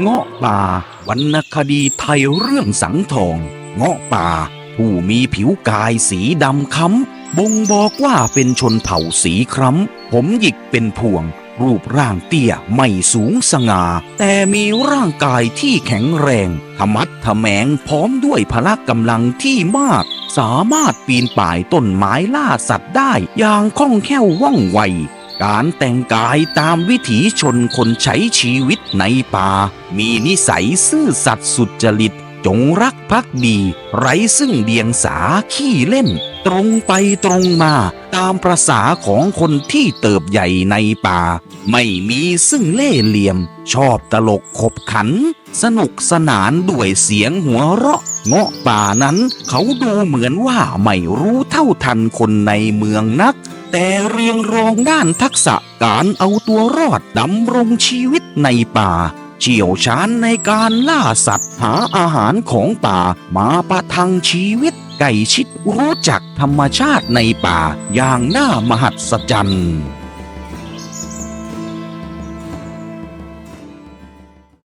เงาะป่าวรรณคดีไทยเรื่องสังทอง เงาะป่า ผู้มีผิวกายสีดำค้ำบ่งบอกว่าเป็นชนเผ่าสีคล้ำ ผมหยิกเป็นพวง รูปร่างเตี้ยไม่สูงสง่า แต่มีร่างกายที่แข็งแรงทมัดทะแมงพร้อมด้วยพละกำลังที่มาก สามารถปีนป่ายต้นไม้ล่าสัตว์ได้อย่างคล่องแคล่วว่องไว การแต่งกายตามวิถีชนคนใช้ชีวิตในป่า มีนิสัยซื่อสัตย์สุจริต จงรักภักดี ไร้ซึ่งเดียงสาขี้เล่น ตรงไปตรงมาตามประษาของคนที่เติบใหญ่ในป่า ไม่มีซึ่งเล่ห์เหลี่ยม ชอบตลกขบขัน สนุกสนานด้วยเสียงหัวเราะเงาะป่านั้นเขาดูเหมือนว่าไม่รู้เท่าทันคนในเมืองนัก แต่เรียงรองด้านทักษะการเอาตัวรอดดำรงชีวิตในป่า เชี่ยวชาญในการล่าสัตว์หาอาหารของป่ามาประทังชีวิตไก่ชิดรู้จักธรรมชาติในป่าอย่างน่ามหัศจรรย์